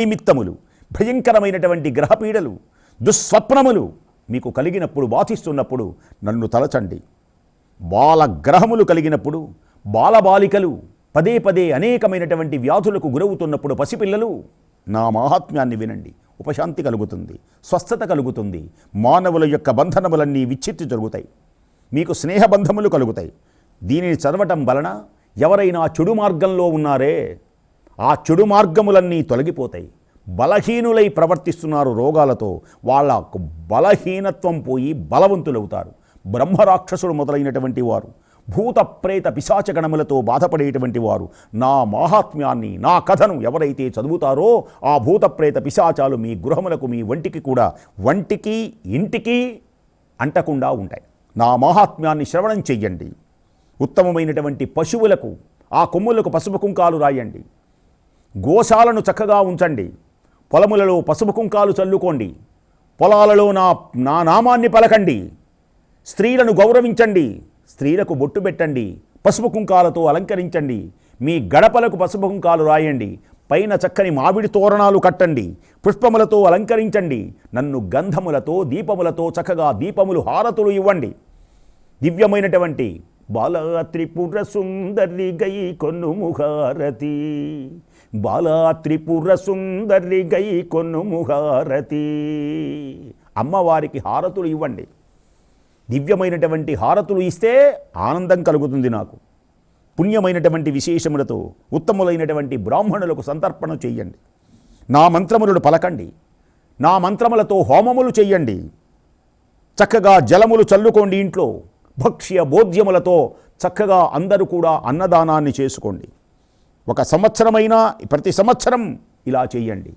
నిమిత్తములు భయంకరమైనటువంటి గ్రహపీడలు దుస్వప్నములు మీకు కలిగినప్పుడు బాధిస్తున్నప్పుడు నన్ను తలచండి. బాలగ్రహములు కలిగినప్పుడు బాలబాలికలు పదే పదే అనేకమైనటువంటి వ్యాధులకు గురవుతున్నప్పుడు పసిపిల్లలు నా మాహాత్మ్యాన్ని వినండి. ఉపశాంతి కలుగుతుంది స్వస్థత కలుగుతుంది మానవుల యొక్క బంధనములన్నీ విచ్ఛిత్తి జరుగుతాయి. మీకు స్నేహబంధములు కలుగుతాయి. దీనిని చదవటం వలన ఎవరైనా చెడు మార్గంలో ఉన్నారే? ఆ చెడు మార్గములన్నీ తొలగిపోతాయి. బలహీనులై ప్రవర్తిస్తున్నారు రోగాలతో వాళ్ళ బలహీనత్వం పోయి బలవంతులవుతారు. బ్రహ్మరాక్షసుడు మొదలైనటువంటి వారు భూత ప్రేత పిశాచగణములతో బాధపడేటువంటి వారు నా మాహాత్మ్యాన్ని నా కథను ఎవరైతే చదువుతారో ఆ భూత ప్రేత పిశాచాలు మీ గృహములకు మీ వంటికి కూడా వంటికి ఇంటికి అంటకుండా ఉంటాయి. నా మాహాత్మ్యాన్ని శ్రవణం చెయ్యండి. ఉత్తమమైనటువంటి పశువులకు ఆ కొమ్ములకు పసుపు కుంకాలు రాయండి. గోశాలను చక్కగా ఉంచండి. పొలములలో పసుపు కుంకాలు చల్లుకోండి. పొలాలలో నా నా నామాన్ని పలకండి. స్త్రీలను గౌరవించండి. స్త్రీలకు బొట్టు పెట్టండి. పసుపు కుంకాలతో అలంకరించండి. మీ గడపలకు పసుపు కుంకాలు రాయండి. పైన చక్కని మామిడి తోరణాలు కట్టండి. పుష్పములతో అలంకరించండి. నన్ను గంధములతో దీపములతో చక్కగా దీపములు హారతులు ఇవ్వండి. దివ్యమైనటువంటి బాల త్రిపుర సుందరి గై కొన్ను ముఖారతి. బాలా త్రిపుర సుందరి గై కొన్ను ముహారతి. అమ్మవారికి హారతులు ఇవ్వండి. దివ్యమైనటువంటి హారతులు ఇస్తే ఆనందం కలుగుతుంది నాకు. పుణ్యమైనటువంటి విశేషములతో ఉత్తములైనటువంటి బ్రాహ్మణులకు సంతర్పణ చేయండి నా మంత్రములను పలకండి. నా మంత్రములతో హోమములు చెయ్యండి. చక్కగా జలములు చల్లుకోండి ఇంట్లో. భక్ష్య బోధ్యములతో చక్కగా అందరూ కూడా అన్నదానాన్ని చేసుకోండి. ఒక సంవత్సరమైనా ప్రతి సంవత్సరం ఇలా చేయండి.